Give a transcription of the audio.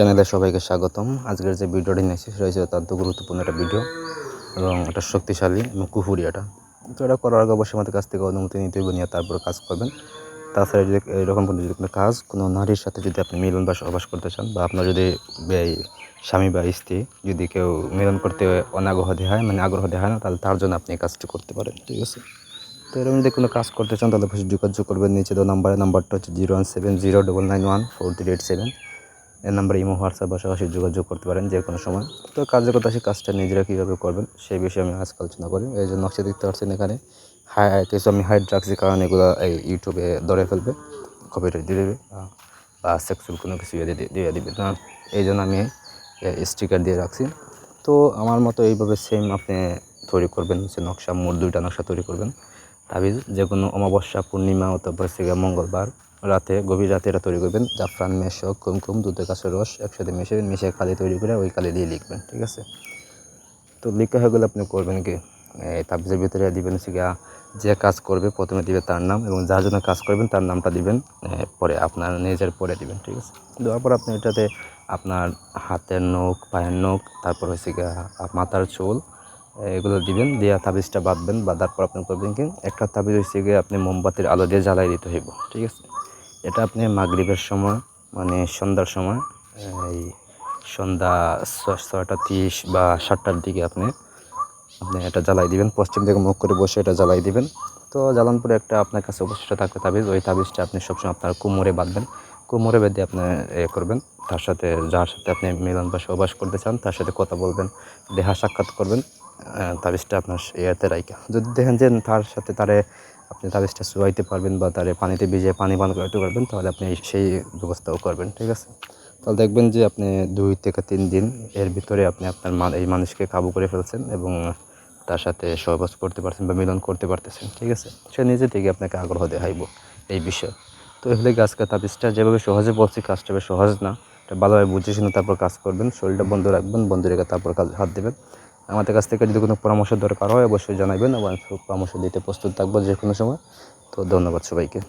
চ্যানেলে সবাইকে স্বাগতম। আজকের যে ভিডিওটি নিয়েছি সেটা হচ্ছে অত্যন্ত গুরুত্বপূর্ণ একটা ভিডিও এবং এটা শক্তিশালী এবং কুহুরি এটা। তো এটা করার আগে অবশ্যই আমাদের কাছ থেকে অনুমতি নিতে হবে নিয়ে তারপর কাজ করবেন। তাছাড়া যদি এরকম কোনো যদি কোনো কাজ কোনো নারীর সাথে যদি আপনি মিলন বা সহবাস করতে চান বা আপনার যদি স্বামী বা স্ত্রী যদি কেউ মিলন করতে অনাগ্রহ দেখায় মানে আগ্রহ দেখায় না, তাহলে তার জন্য আপনি এই কাজটি করতে পারেন, ঠিক আছে? তো এরকম যদি কোনো কাজ করতে চান, তাহলে অবশ্যই যোগাযোগ করবেন, নিচে দেওয়া নাম্বারে, নাম্বারটা হচ্ছে zero one seven zero double nine one four three eight seven. এই নাম্বারে ইমো হোয়াটসঅ্যাপ সরাসরি যোগাযোগ করতে পারেন যে কোনো সময়। তো কথা সেই কাজটা নিজেরা কীভাবে করবেন সেই বিষয়ে আমি আজকে আলোচনা করি। এই যে নকশা দেখতে পাচ্ছেন এখানে হাই কিছু আমি হাইড রাখছি কারণ এগুলো এই ইউটিউবে ধরে ফেলবে কপিরাইট দিয়ে দেবে বা- সেক্সুয়াল কোনো কিছু ইয়ে দিয়ে দিবে। না এই জন্য আমি স্টিকার দিয়ে রাখছি। তো আমার মতো এইভাবে সেম আপনি তৈরি করবেন যে নকশা মোট দুইটা নকশা তৈরি করবেন। তাবিজ যে কোনো অমাবস্যা, পূর্ণিমা, অথবা হচ্ছে মঙ্গলবার রাতে, গভীর রাতে এটা তৈরি করবেন জাফরান মেশক কুমকুম, দুধের কাছের রস, একসাথে মিশাবেন মিশে কালি তৈরি করে ওই কালি দিয়ে লিখবেন, ঠিক আছে? তো লিখা হয়ে গেলে আপনি করবেন কি? তাবিজের ভিতরে দিবেন হচ্ছে গিয়া যে কাজ করবে, প্রথমে দিবে তার নাম এবং যার জন্য কাজ করবেন তার নামটা দিবেন পরে আপনার নিজের পরে দিবেন, ঠিক আছে? দেওয়ার পর আপনি এটাতে আপনার হাতের নখ, পায়ের নখ, তারপর হচ্ছে গিয়া মাথার চুল এগুলো দিবেন, দিয়ে তাবিজটা বাঁধবেন, বাঁধার পর আপনি করবেন কি? একটা তাবিজ হচ্ছে গিয়ে আপনি মোমবাতির আলো দিয়ে জ্বালাই দিতে হইব, ঠিক আছে? এটা আপনি মাগরিবের সময় মানে সন্ধ্যার সময়, এই সন্ধ্যা ছয়টা তিরিশ বা সাতটার দিকে আপনি আপনি এটা জ্বালাই দিবেন, পশ্চিম দিকে মুখ করে বসে এটা জ্বালাই দিবেন। তো জ্বালান পরে একটা আপনার কাছে অবশিষ্ট থাকবে তাবিজ, ওই তাবিজটা আপনি সবসময় আপনার কোমরে বাঁধবেন। কোমরে বেঁধে আপনি এ করবেন। তার সাথে, যার সাথে আপনি মিলন বা সহবাস করতে চান, তার সাথে কথা বলবেন, দেহা সাক্ষাৎ করবেন তাবিজটা আপনার ইয়েতে রাইকা যদি দেখেন যে তার সাথে তারে আপনি তাবিজটা শুয়াইতে পারবেন বা তারে পানিতে ভিজিয়ে পানি পান করাতে পারবেন তাহলে আপনি সেই ব্যবস্থাও করবেন, ঠিক আছে? তাহলে দেখবেন যে আপনি দুই থেকে তিন দিন এর ভিতরে আপনি আপনার এই মানুষকে কাবু করে ফেলছেন এবং তার সাথে সহবাস করতে পারছেন বা মিলন করতে পারতেছেন, ঠিক আছে? সে নিজে থেকে আপনাকে আগ্রহ দেখাইব এই বিষয়ে। তো এগুলো গাছকা তাবিজটা যেভাবে সহজে বলছি, কাজটা বেশ সহজ না। ভালোভাবে বুঝে শুনে তারপর কাজ করবেন, শরীরটা বন্ধ রাখবেন, বন্ধ রেখে তারপর কাজ হাত দেবেন। আমাদের কাছ থেকে যদি কোনো পরামর্শ দরকার হয়, অবশ্যই জানাবেন এবং পরামর্শ দিতে প্রস্তুত থাকব যে কোনো সময়। তো ধন্যবাদ সবাইকে।